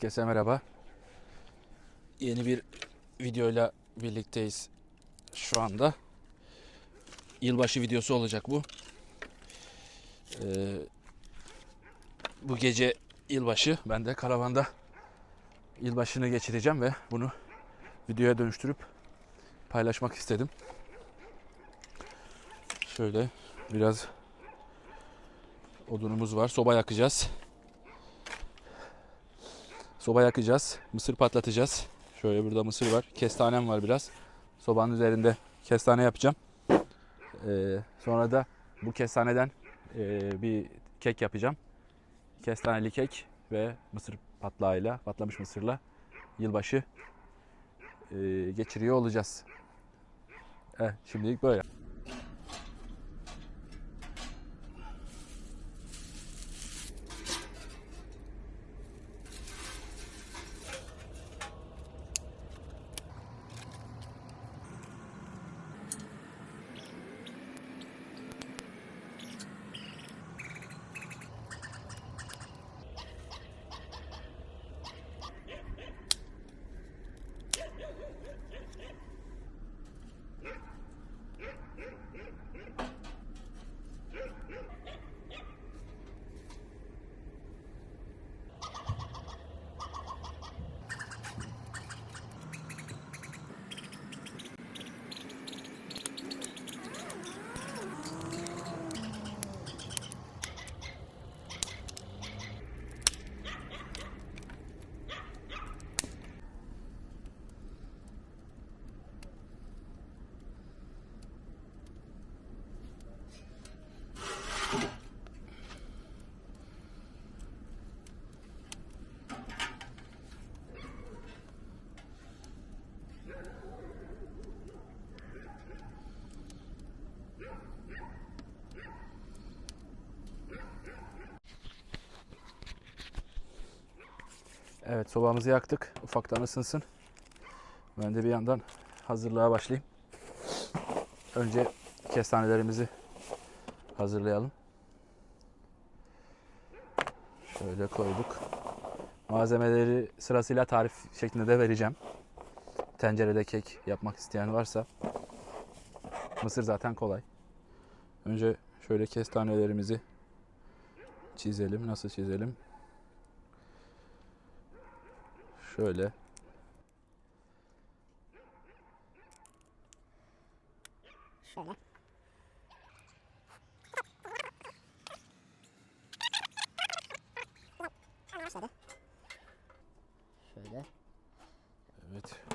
Herkese merhaba. Yeni bir videoyla birlikteyiz şu anda. Yılbaşı videosu olacak bu. Ee, bu gece yılbaşı. Ben de karavanda yılbaşını geçireceğim ve bunu videoya dönüştürüp paylaşmak istedim. Şöyle biraz odunumuz var. Soba yakacağız. Soba yakacağız. Mısır patlatacağız. Şöyle burada mısır var. Kestanem var biraz. Sobanın üzerinde kestane yapacağım. Ee, sonra da bu kestaneden e, bir kek yapacağım. Kestaneli kek ve mısır patlağıyla, patlamış mısırla yılbaşı e, geçiriyor olacağız. Evet, şimdilik böyle. Evet sobamızı yaktık. Ufaktan ısınsın. Ben de bir yandan hazırlığa başlayayım. Önce kestanelerimizi hazırlayalım. Şöyle koyduk. Malzemeleri sırasıyla tarif şeklinde de vereceğim. Tencerede kek yapmak isteyen varsa. Mısır zaten kolay. Önce şöyle kestanelerimizi çizelim. Nasıl çizelim? Şöyle. Şöyle. Şöyle. Şöyle. Evet.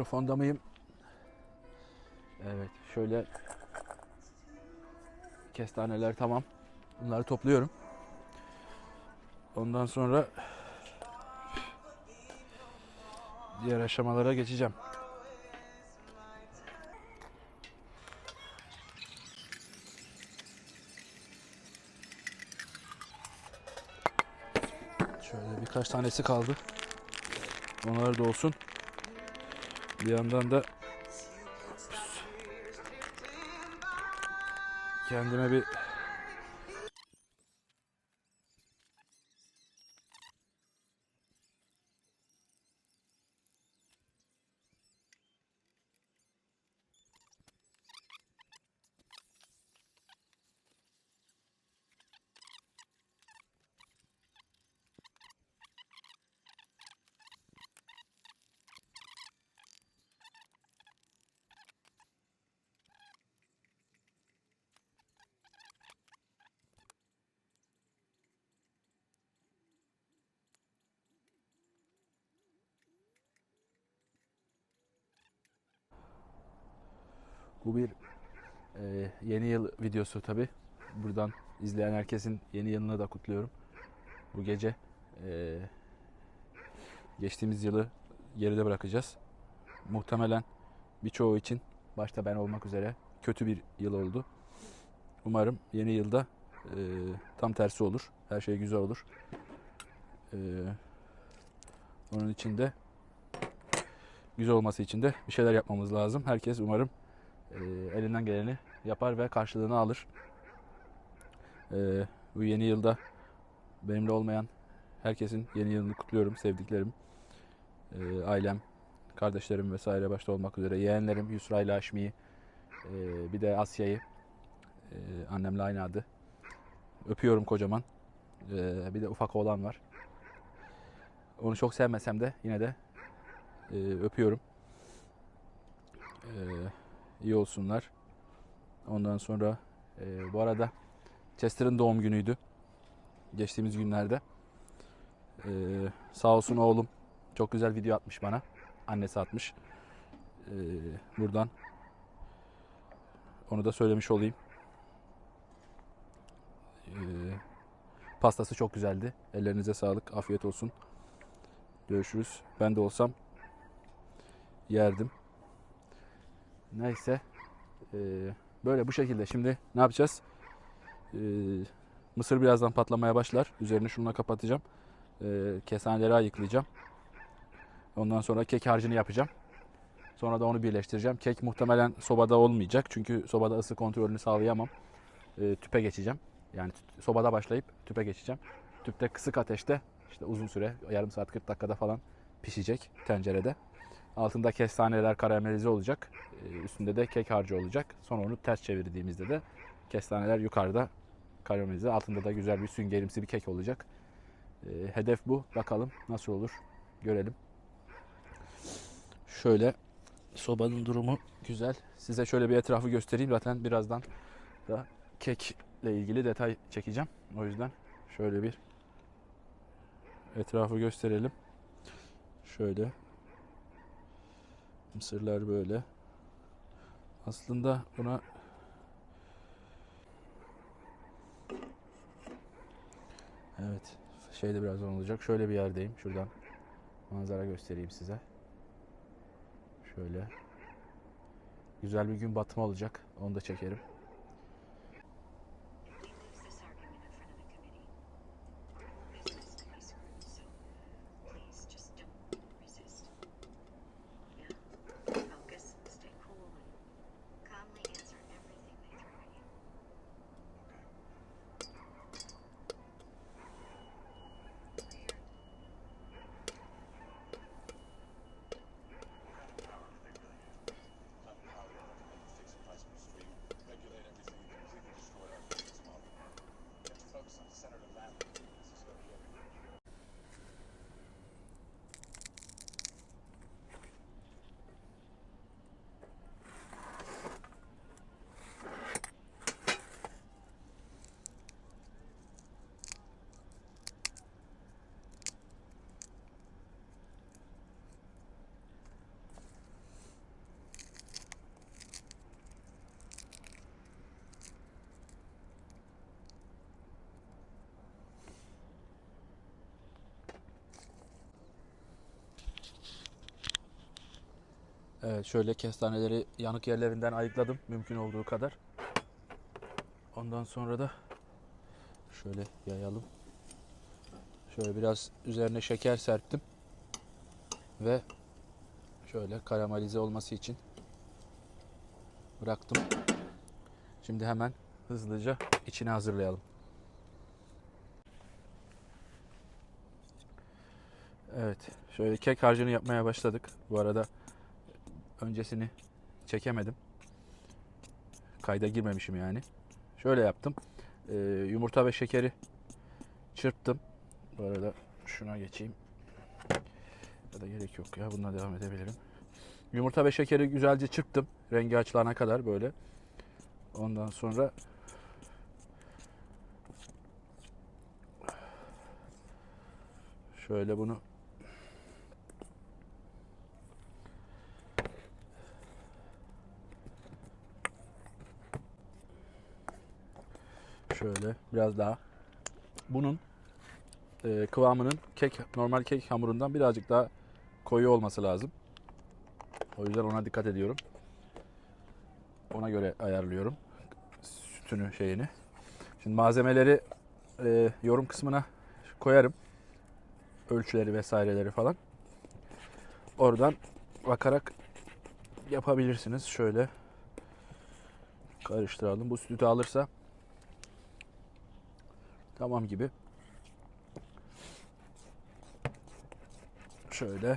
Mikrofonda mıyım? Evet, şöyle kestaneler tamam. Bunları topluyorum. Ondan sonra diğer aşamalara geçeceğim. Şöyle birkaç tanesi kaldı. Onlar da olsun. Bir yandan da kendime bir Bu bir e, yeni yıl videosu tabi. Buradan izleyen herkesin yeni yılını da kutluyorum. Bu gece e, geçtiğimiz yılı geride bırakacağız. Muhtemelen birçoğu için başta ben olmak üzere kötü bir yıl oldu. Umarım yeni yılda e, tam tersi olur. Her şey güzel olur. E, onun için de güzel olması için de bir şeyler yapmamız lazım. Herkes umarım elinden geleni yapar ve karşılığını alır. E, bu yeni yılda benimle olmayan herkesin yeni yılını kutluyorum. Sevdiklerim, e, ailem, kardeşlerim vesaire başta olmak üzere yeğenlerim Yusra ile Haşmi'yi, e, bir de Asya'yı, e, annemle aynı adı. Öpüyorum kocaman. E, bir de ufak oğlan var. Onu çok sevmesem de yine de e, öpüyorum. E, iyi olsunlar. Ondan sonra e, bu arada Chester'ın doğum günüydü. Geçtiğimiz günlerde. E, sağ olsun oğlum çok güzel video atmış bana. Annesi atmış. E, buradan onu da söylemiş olayım. E, pastası çok güzeldi. Ellerinize sağlık. Afiyet olsun. Görüşürüz. Ben de olsam yerdim. Neyse. Ee, böyle bu şekilde. Şimdi ne yapacağız? Ee, mısır birazdan patlamaya başlar. Üzerini şununla kapatacağım. Ee, kesaneleri ayıklayacağım. Ondan sonra kek harcını yapacağım. Sonra da onu birleştireceğim. Kek muhtemelen sobada olmayacak. Çünkü sobada ısı kontrolünü sağlayamam. Ee, tüpe geçeceğim. Yani sobada başlayıp tüpe geçeceğim. Tüpte kısık ateşte işte uzun süre yarım saat 40 dakikada falan pişecek tencerede. Altında kestaneler karamelize olacak. Ee, Üstünde de kek harcı olacak. Sonra onu ters çevirdiğimizde de kestaneler yukarıda karamelize. Altında da güzel bir süngerimsi bir kek olacak. Ee, Hedef bu. Bakalım nasıl olur. Görelim. Şöyle sobanın durumu güzel. Size şöyle bir etrafı göstereyim. Zaten birazdan da kekle ilgili detay çekeceğim. O yüzden şöyle bir etrafı gösterelim. Şöyle. Mısırlar böyle. Aslında buna Evet. Şey de birazdan olacak. Şöyle bir yerdeyim. Şuradan manzara göstereyim size. Şöyle. Güzel bir gün batımı olacak. Onu da çekerim. Evet şöyle kestaneleri yanık yerlerinden ayıkladım mümkün olduğu kadar. Ondan sonra da şöyle yayalım. Şöyle biraz üzerine şeker serptim. Ve şöyle karamelize olması için bıraktım. Şimdi hemen hızlıca içini hazırlayalım. Evet, şöyle kek harcını yapmaya başladık. Bu arada öncesini çekemedim. Kayda girmemişim yani. Şöyle yaptım. Ee, yumurta ve şekeri çırptım. Bu arada şuna geçeyim. Ya da gerek yok ya. Bununla devam edebilirim. Yumurta ve şekeri güzelce çırptım. Rengi açılana kadar böyle. Ondan sonra şöyle bunu Şöyle biraz daha. Bunun e, kıvamının kek normal kek hamurundan birazcık daha koyu olması lazım. O yüzden ona dikkat ediyorum. Ona göre ayarlıyorum sütünü şeyini. Şimdi malzemeleri e, yorum kısmına koyarım. Ölçüleri vesaireleri falan. Oradan bakarak yapabilirsiniz. Şöyle karıştıralım. Bu sütü alırsa tamam gibi. Şöyle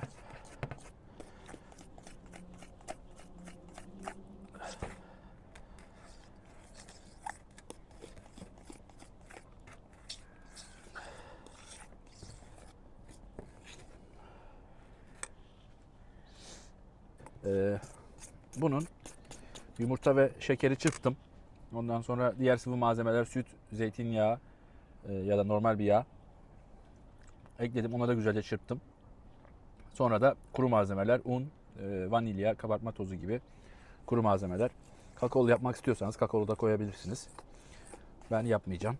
Ee, bunun yumurta ve şekeri çırptım. Ondan sonra diğer sıvı malzemeler süt, zeytinyağı e, ya da normal bir yağ ekledim. Ona da güzelce çırptım. Sonra da kuru malzemeler un, e, vanilya, kabartma tozu gibi kuru malzemeler. Kakaolu yapmak istiyorsanız kakaolu da koyabilirsiniz. Ben yapmayacağım.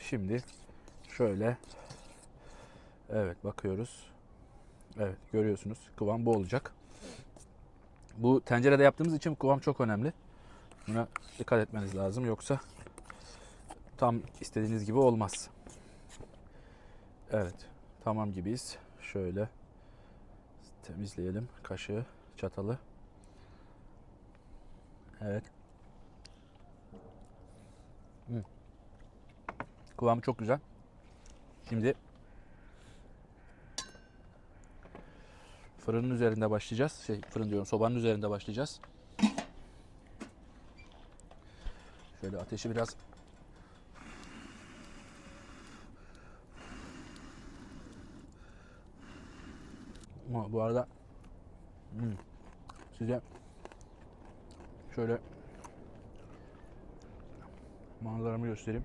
Şimdi şöyle evet bakıyoruz. Evet görüyorsunuz kıvam bu olacak. Bu tencerede yaptığımız için kıvam çok önemli. Buna dikkat etmeniz lazım yoksa tam istediğiniz gibi olmaz. Evet tamam gibiyiz. Şöyle temizleyelim kaşığı, çatalı. Evet. Hı. Kıvamı çok güzel. Şimdi fırının üzerinde başlayacağız. Şey fırın diyorum sobanın üzerinde başlayacağız. Şöyle ateşi biraz Ama bu arada hmm, size şöyle manzaramı göstereyim.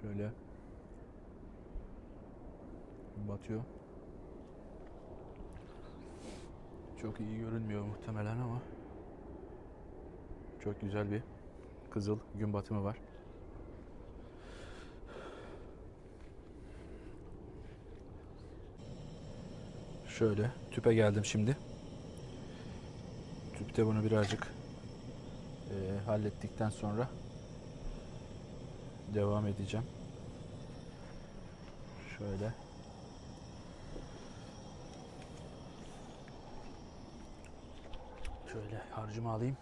Şöyle batıyor. Çok iyi görünmüyor muhtemelen ama çok güzel bir kızıl gün batımı var. Şöyle tüpe geldim şimdi. Tüpte bunu birazcık eee, hallettikten sonra devam edeceğim. Şöyle. Şöyle harcımı alayım.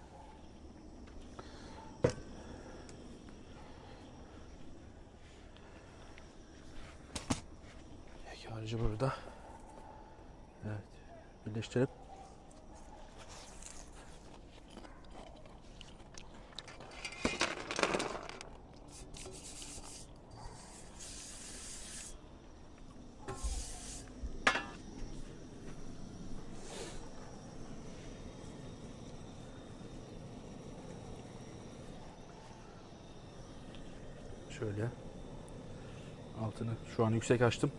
Peki harcı burada. Evet. Birleştirip şöyle altını şu an yüksek açtım.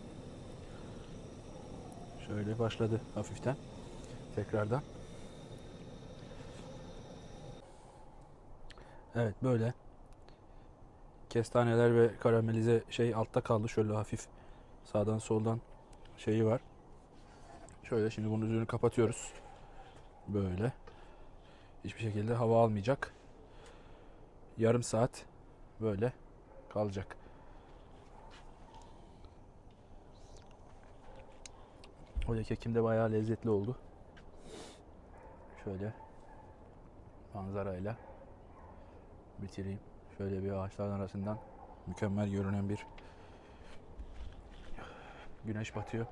Başladı hafiften. Tekrardan. Evet böyle. Kestaneler ve karamelize şey altta kaldı. Şöyle hafif sağdan soldan şeyi var. Şöyle şimdi bunun üzerine kapatıyoruz. Böyle. Hiçbir şekilde hava almayacak. Yarım saat böyle kalacak. O kekim de bayağı lezzetli oldu. Şöyle manzarayla bitireyim. Şöyle bir ağaçların arasından mükemmel görünen bir güneş batıyor.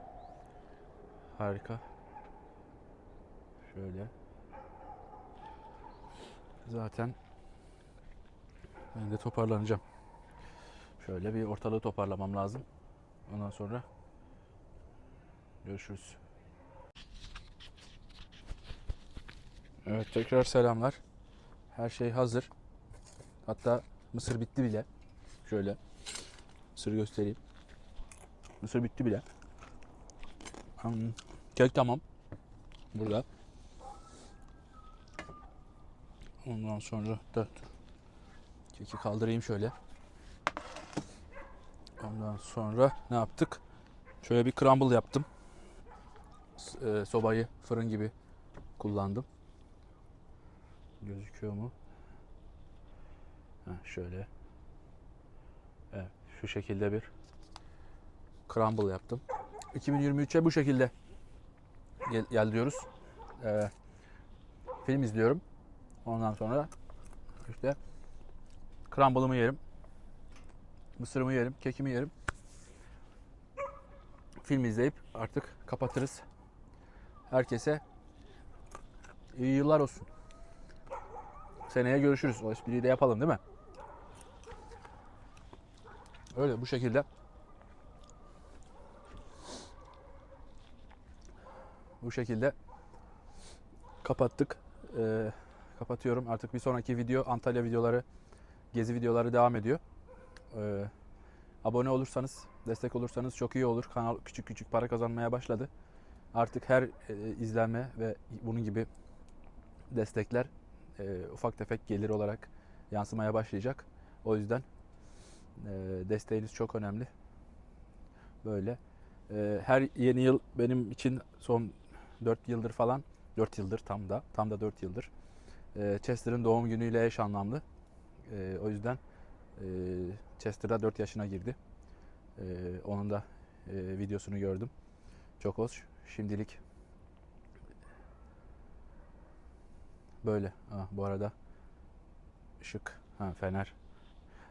Harika. Şöyle. Zaten ben de toparlanacağım. Şöyle bir ortalığı toparlamam lazım. Ondan sonra Görüşürüz. Evet tekrar selamlar. Her şey hazır. Hatta mısır bitti bile. Şöyle mısır göstereyim. Mısır bitti bile. Hmm, Kek tamam. Burada. Ondan sonra da keki kaldırayım şöyle. Ondan sonra ne yaptık? Şöyle bir crumble yaptım. E, sobayı fırın gibi kullandım. Gözüküyor mu? Heh, şöyle. Evet, şu şekilde bir crumble yaptım. 2023'e bu şekilde gel, gel diyoruz. Ee, film izliyorum. Ondan sonra işte crumble'ımı yerim. Mısırımı yerim, kekimi yerim. Film izleyip artık kapatırız. Herkese iyi yıllar olsun. Seneye görüşürüz. O espriyi de yapalım değil mi? Öyle bu şekilde. Bu şekilde kapattık. Ee, kapatıyorum. Artık bir sonraki video Antalya videoları, gezi videoları devam ediyor. Ee, abone olursanız, destek olursanız çok iyi olur. Kanal küçük küçük para kazanmaya başladı. Artık her e, izlenme ve bunun gibi destekler e, ufak tefek gelir olarak yansımaya başlayacak. O yüzden e, desteğiniz çok önemli. Böyle. E, her yeni yıl benim için son 4 yıldır falan 4 yıldır tam da tam da 4 yıldır e, Chester'ın doğum günüyle eş anlamlı. E, o yüzden e, Chester'da 4 yaşına girdi. E, onun da e, videosunu gördüm. Çok hoş. Şimdilik böyle. Ha, bu arada ışık, ha, fener.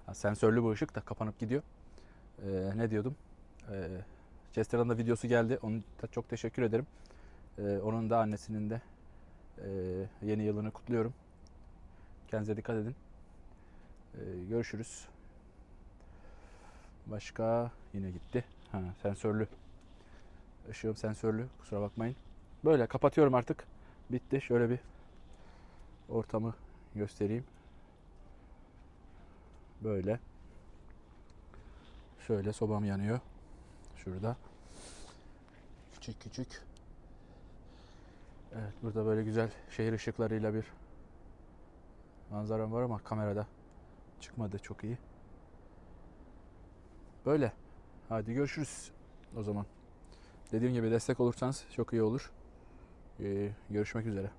Ha, sensörlü bu ışık da kapanıp gidiyor. E, ne diyordum? E, Chester'ın da videosu geldi. Onun da çok teşekkür ederim. E, onun da annesinin de e, yeni yılını kutluyorum. Kendinize dikkat edin. E, görüşürüz. Başka yine gitti. Ha, sensörlü. Işığım sensörlü. Kusura bakmayın. Böyle kapatıyorum artık. Bitti. Şöyle bir ortamı göstereyim. Böyle. Şöyle sobam yanıyor. Şurada. Küçük küçük. Evet burada böyle güzel şehir ışıklarıyla bir manzaram var ama kamerada çıkmadı çok iyi. Böyle. Hadi görüşürüz o zaman. Dediğim gibi destek olursanız çok iyi olur. Ee, görüşmek üzere.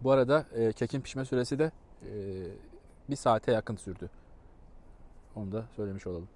Bu arada e, kekin pişme süresi de e, bir saate yakın sürdü. Onu da söylemiş olalım.